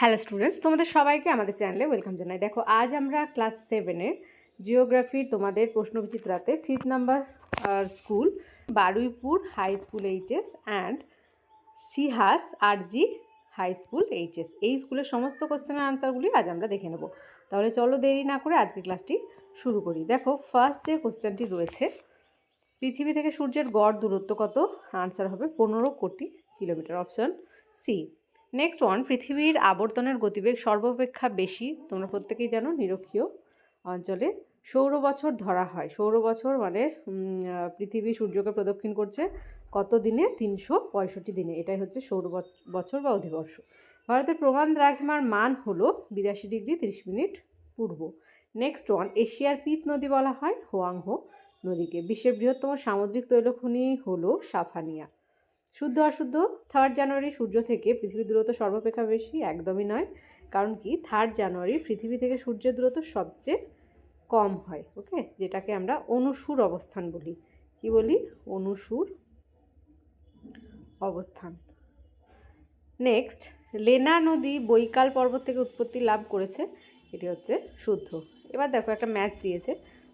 Hello students তোমাদের সবাইকে আমাদের চ্যানেলে ওয়েলকাম জানাই। দেখো, আজ আমরা ক্লাস সেভেনের জিওগ্রাফির তোমাদের প্রশ্নবিচিত্রাতে fifth number school Baruipur high school HS and সিহাস RG high school HS এই স্কুলের সমস্ত কোশ্চেনের আনসারগুলি আজ আমরা দেখে নেব। তাহলে চলো দেরি না করে আজকে ক্লাসটি শুরু করি। দেখো ফার্স্ট যে কোশ্চেনটি রয়েছে, পৃথিবী থেকে সূর্যের গড় দূরত্ব কত? আনসার হবে পনেরো কোটি kilometre. Option C next one পৃথিবীর আবর্তনের গতিবেগ সর্বাপেক্ষা বেশি। তোমরা প্রত্যেকেই জানো, নিরক্ষীয় অঞ্চলে সৌর বছর ধরা হয়। সৌর বছর মানে পৃথিবী সূর্যকে প্রদক্ষিণ করছে কত দিনে? তিনশো পঁয়ষট্টি দিনে। এটাই হচ্ছে সৌর বছ- বছর বা অধিবর্ষ। ভারতের প্রমাণ দ্রাঘিমার মান হলো বিরাশি ডিগ্রি তিরিশ মিনিট পূর্ব। নেক্সট ওয়ান এশিয়ার পিত নদী বলা হয়, হোয়াংহো নদীকে। বিশ্বের বৃহত্তম সামুদ্রিক তৈলখনি হলো সাফানিয়া। শুদ্ধ অশুদ্ধ থার্ড জানুয়ারি সূর্য থেকে পৃথিবীর দূরত্ব সর্বাপেক্ষা বেশি, একদমই নয়। কারণ কি? থার্ড জানুয়ারি পৃথিবী থেকে সূর্যের দূরত্ব সবচেয়ে কম হয় ওকে যেটাকে আমরা অনুসুর অবস্থান বলি। কি বলি? অনুসুর অবস্থান। নেক্সট লেনা নদী বৈকাল পর্বত থেকে উৎপত্তি লাভ করেছে, এটি হচ্ছে শুদ্ধ। এবার দেখো, একটা ম্যাচ দিয়েছে।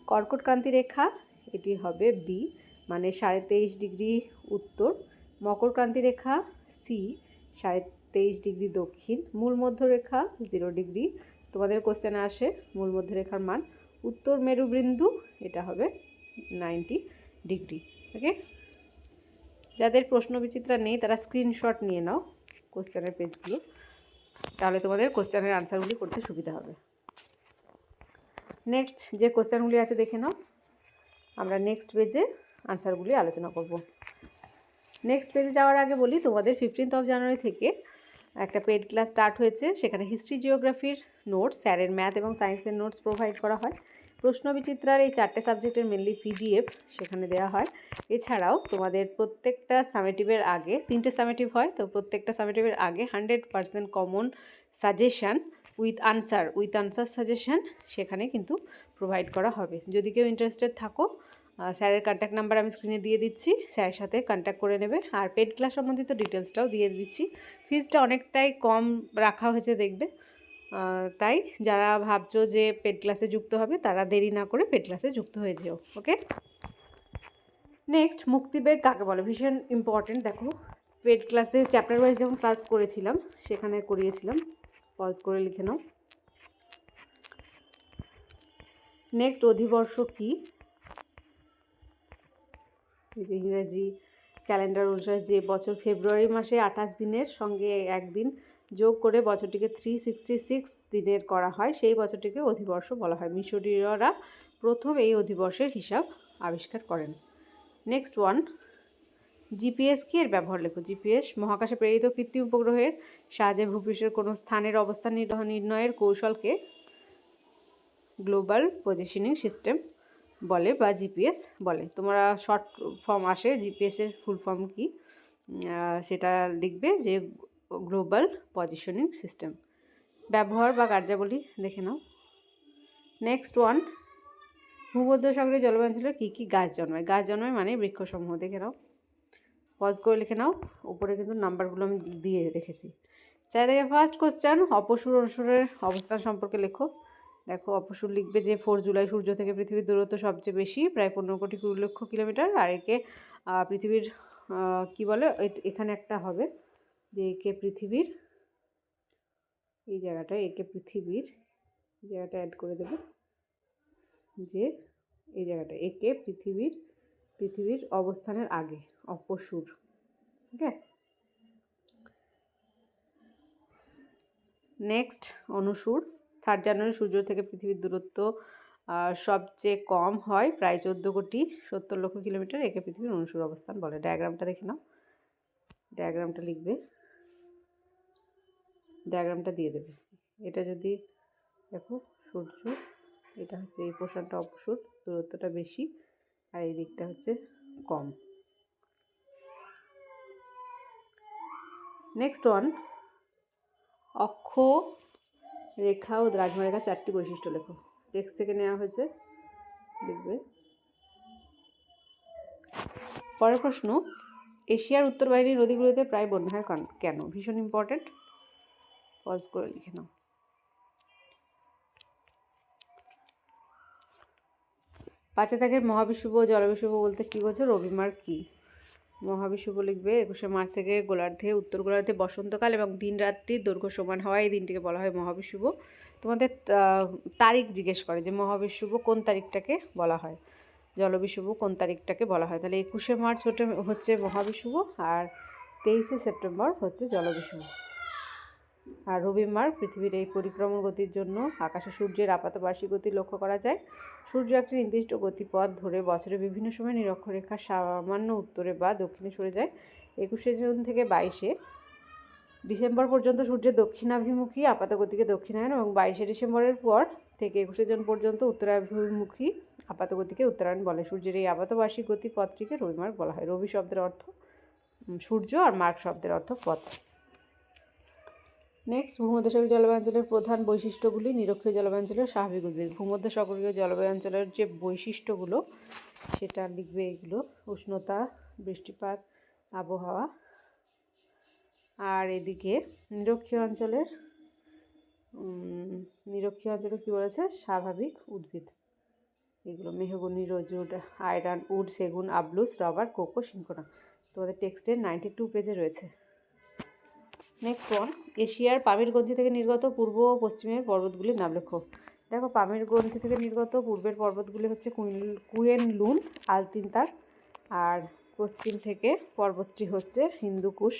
কর্কটক্রান্তি রেখা, এটি হবে বি মানে সাড়ে তেইশ ডিগ্রি উত্তর। মকরক্রান্তি রেখা সি সাড়ে তেইশ ডিগ্রি দক্ষিণ, মূল মধ্যরেখা জিরো ডিগ্রি। তোমাদের কোশ্চেনে আসে মূল মধ্যরেখার মান। উত্তর মেরুবৃন্দু, এটা হবে নাইনটি ডিগ্রি ওকে যাদের প্রশ্ন বিচিত্রা নেই, তারা স্ক্রিনশট নিয়ে নাও কোশ্চেনের পেজগুলো তাহলে তোমাদের কোশ্চেনের আনসারগুলি করতে সুবিধা হবে। নেক্সট যে কোশ্চেনগুলি আছে, দেখে নাও। আমরা নেক্সট পেজে আনসারগুলি আলোচনা করব। নেক্সট পেজে যাওয়ার আগে বলি, তোমাদের ফিফটিন্থ অফ জানুয়ারি থেকে একটা পেড ক্লাস স্টার্ট হয়েছে। সেখানে হিস্ট্রি জিওগ্রাফির নোটস স্যারের ম্যাথ এবং সায়েন্সের নোটস প্রোভাইড করা হয়। প্রশ্ন বিচিত্রার এই চারটে সাবজেক্টের মেনলি পিডিএফ সেখানে দেওয়া হয়। এছাড়াও তোমাদের প্রত্যেকটা সামেটিভের আগে, তিনটে সামেটিভ হয়, তো প্রত্যেকটা সামেটিভের আগে hundred percent common suggestion with answer with answer suggestion সেখানে কিন্তু প্রোভাইড করা হবে। যদি কেউ ইন্টারেস্টেড থাকো স্যারের কন্ট্যাক্ট নাম্বার আমি স্ক্রিনে দিয়ে দিচ্ছি, স্যারের সাথে কন্ট্যাক্ট করে নেবে। আর পেড ক্লাস সম্বন্ধিত ডিটেলসটাও দিয়ে দিচ্ছি। ফিজটা অনেকটাই কম রাখা হয়েছে দেখবে। তাই যারা ভাবছ যে পেড ক্লাসে যুক্ত হবে, তারা দেরি না করে পেড ক্লাসে যুক্ত হয়ে যেও ওকে নেক্সট মুক্তিবেগ কাকে বলে? ভীষণ ইম্পর্টেন্ট দেখো। পেড ক্লাসে চ্যাপ্টার ওয়াইজ যখন ক্লাস করেছিলাম, সেখানে করিয়েছিলাম। পজ করে লিখে নাও। নেক্সট অধিবর্ষ কি? ইংরেজি ক্যালেন্ডার অনুসারে যে বছর ফেব্রুয়ারি মাসে আঠাশ দিনের সঙ্গে একদিন যোগ করে বছরটিকে থ্রি সিক্সটি সিক্স দিনের করা হয়, সেই বছরটিকে অধিবর্ষ বলা হয়। মিশরীয়রা প্রথম এই অধিবর্ষের হিসাব আবিষ্কার করেন। নেক্সট ওয়ান জিপিএস কি এর ব্যবহার লেখো? জিপিএস মহাকাশে প্রেরিত কৃত্রিম উপগ্রহের সাহায্যে ভূপৃষ্ঠের কোনো স্থানের অবস্থান নির্ণয়- নির্ণয়ের কৌশলকে গ্লোবাল পজিশনিং সিস্টেম বলে বা জিপিএস বলে। তোমরা শর্ট ফর্ম আসে জিপিএসের ফুল ফর্ম কি? সেটা লিখবে যে গ্লোবাল পজিশনিং সিস্টেম ব্যবহার বা কার্যাবলী দেখে নাও। নেক্সট ওয়ান ভূমধ্যসাগরীয় জলবায়ু অঞ্চলে কী কী গাছ জন্মায়? গাছ জন্মায় মানে বৃক্ষসমূহ, দেখে নাও। পজ করে লিখে নাও। উপরে কিন্তু নাম্বারগুলো আমি দিয়ে রেখেছি। চাই দেখে ফার্স্ট কোশ্চেন অপসুর অনুসুরের অবস্থান সম্পর্কে লেখো। দেখো অপসুর লিখবে যে, ফোর জুলাই সূর্য থেকে পৃথিবীর দূরত্ব সবচেয়ে বেশি, প্রায় পনেরো কোটি কুড়ি লক্ষ কিলোমিটার। আর একে পৃথিবীর কি বলে? এখানে একটা হবে যে, একে পৃথিবীর, এই জায়গাটায় একে পৃথিবীর জায়গাটা অ্যাড করে দেবে। যে, এই জায়গাটা, একে পৃথিবীর পৃথিবীর অবস্থানের আগে অপসুর ওকে? নেক্সট অনুসুর। থার্ড জানুয়ারি সূর্য থেকে পৃথিবীর দূরত্ব সবচেয়ে কম হয় প্রায় চোদ্দ কোটি সত্তর লক্ষ কিলোমিটার। একে পৃথিবীর অনুসুর অবস্থান বলে। ডায়াগ্রামটা দেখে নাও। ডায়াগ্রামটা লিখবে। ডায়াগ্রামটা দিয়ে দেবে। এটা যদি দেখো, সূর্য, এটা হচ্ছে এই পোর্শনটা অপসুর দূরত্বটা বেশি, আর এই দিকটা হচ্ছে কম। নেক্সট ওয়ান অক্ষ রেখা ও দ্রাঘিমা রেখা চারটি বৈশিষ্ট্য লেখো। টেক্সট থেকে নেওয়া হয়েছে, দেখবে। পরের প্রশ্ন, এশিয়ার উত্তর বাহিনীর নদীগুলোতে প্রায় বন্যা হয় কান- ভীষণ ইম্পর্ট্যান্ট পজ করে লিখে নাও। পাঁচে দাগের মহাবিশুভ জলবিশুভ বলতে কী বোঝো? রবিমার কী? মহাবিশুভ লিখবে একুশে মার্চ থেকে গোলার্ধে, উত্তর গোলার্ধে, বসন্তকাল এবং দিন রাত্রি দৈর্ঘ্য সমান হওয়া এই দিনটিকে বলা হয় মহাবিশুভ তোমাদের তারিখ জিজ্ঞেস করে যে মহাবিশুভ কোন তারিখটাকে বলা হয়? জলবিশুভ কোন তারিখটাকে বলা হয়? তাহলে একুশে মার্চ হচ্ছে মহাবিশুভ আর তেইশে সেপ্টেম্বর হচ্ছে জলবিশুভ আর রবিবার পৃথিবীর এই পরিক্রমণ গতির জন্য আকাশে সূর্যের আপাত বার্ষিক গতি লক্ষ্য করা যায়। সূর্য একটি নির্দিষ্ট গতিপথ ধরে বছরের বিভিন্ন সময় নিরক্ষরেখার সামান্য উত্তরে বা দক্ষিণে সরে যায়। একুশে জুন থেকে বাইশে ডিসেম্বর পর্যন্ত সূর্যের দক্ষিণাভিমুখী আপাত গতিকে দক্ষিণায়ন এবং বাইশে ডিসেম্বরের পর থেকে একুশে জুন পর্যন্ত উত্তরাভিমুখী আপাত গতিকে উত্তরায়ণ বলে। সূর্যের এই আপাত বার্ষিক গতি পথটিকে রবিমার্গ বলা হয়। রবি শব্দের অর্থ সূর্য আর মার্গ শব্দের অর্থ পথ। নেক্সট ভূমধ্যসাগরীয় জলবায়ু অঞ্চলের প্রধান বৈশিষ্ট্যগুলি নিরক্ষীয় জলবায়ু অঞ্চলের স্বাভাবিক উদ্ভিদ। ভূমধ্যসাগরীয় জলবায়ু অঞ্চলের যে বৈশিষ্ট্যগুলো, সেটা লিখবে এগুলো, উষ্ণতা, বৃষ্টিপাত, আবহাওয়া। আর এদিকে নিরক্ষীয় অঞ্চলের নিরক্ষীয় অঞ্চলে কী বলেছে? স্বাভাবিক উদ্ভিদ। এগুলো মেহগনি রোজুড আয়রন, উড, সেগুন, আবলুস, রবার, কোকো সিংকোনা তোমাদের টেক্সটের নাইনটি টু পেজে রয়েছে। নেক্সট ওয়ান এশিয়ার পামির গ্রন্থি থেকে নির্গত পূর্ব ও পশ্চিমের পর্বতগুলির নাম লেখো। দেখো, পামির গ্রন্থি থেকে নির্গত পূর্বের পর্বতগুলি হচ্ছে কুয়েন লুন আলতিনতার আর পশ্চিম থেকে পর্বতটি হচ্ছে হিন্দুকুশ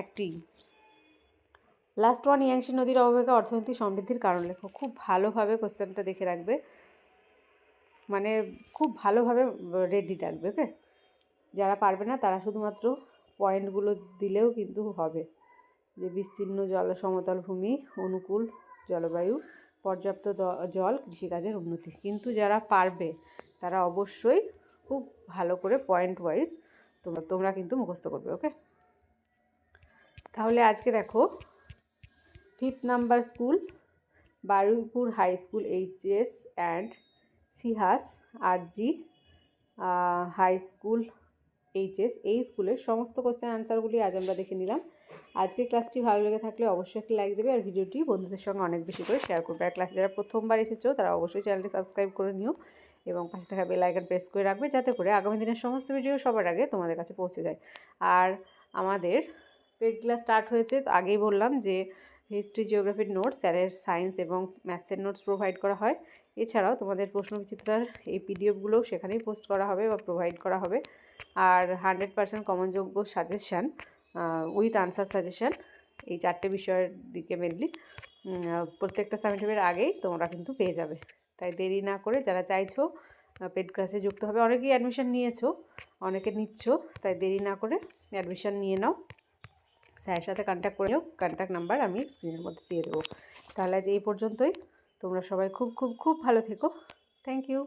একটি। লাস্ট ওয়ান ইয়াংশি নদীর অববাহিকা অর্থনৈতিক সমৃদ্ধির কারণ লেখো। খুব ভালোভাবে কোশ্চেনটা দেখে রাখবে। মানে খুব ভালোভাবে রেডি রাখবে ওকে যারা পারবে না, তারা শুধুমাত্র পয়েন্টগুলো দিলেও কিন্তু হবে। যে বিস্তীর্ণ জল সমতল ভূমি, অনুকূল জলবায়ু, পর্যাপ্ত জল কৃষিকাজের উন্নতি। কিন্তু যারা পারবে, তারা অবশ্যই খুব ভালো করে পয়েন্ট ওয়াইজ তোমরা তোমরা কিন্তু মুখস্থ করবে ওকে তাহলে আজকে দেখো fifth number school Baruipur high school HS and সিহাস RG high school HS এই স্কুলের সমস্ত কোশ্চেন আনসারগুলি আজ আমরা দেখে নিলাম। আজকে ক্লাসটি ভালো লেগে থাকলে অবশ্যই একটি লাইক দেবে আর ভিডিওটি বন্ধুদের সঙ্গে অনেক বেশি করে শেয়ার করবে। আর ক্লাসে যারা প্রথমবার এসেছ, তারা অবশ্যই চ্যানেলটি সাবস্ক্রাইব করে নিও এবং পাশে থাকা বেল আইকন প্রেস করে রাখবে যাতে করে আগামী দিনের সমস্ত ভিডিও সবার আগে তোমাদের কাছে পৌঁছে যায়। আর আমাদের পেড ক্লাস স্টার্ট হয়েছে, তো আগেই বললাম যে হিস্ট্রি জিওগ্রাফির নোটস স্যারের সায়েন্স এবং ম্যাথসের নোটস প্রোভাইড করা হয়। এছাড়াও তোমাদের প্রশ্ন বিচিত্রার এই পিডিএফগুলোও সেখানেই পোস্ট করা হবে বা প্রোভাইড করা হবে। আর হান্ড্রেড পার্সেন্ট কমনযোগ্য সাজেশান উইথ আনসার সাজেশান এই চারটে বিষয়ের দিকে মেনলি প্রত্যেকটা সামিটিভের আগেই তোমরা কিন্তু পেয়ে যাবে। তাই দেরি না করে যারা চাইছো পেড ক্লাসে যুক্ত হবে, অনেকেই অ্যাডমিশান নিয়েছো, অনেকে নিচ্ছ, তাই দেরি না করে অ্যাডমিশান নিয়ে নাও। স্যারের সাথে কন্ট্যাক্ট করে নিও কন্ট্যাক্ট নাম্বার আমি স্ক্রিনের মধ্যে দিয়ে দেবো। তাহলে আজ এই পর্যন্তই। তোমরা সবাই খুব খুব খুব ভালো থেকো। Thank you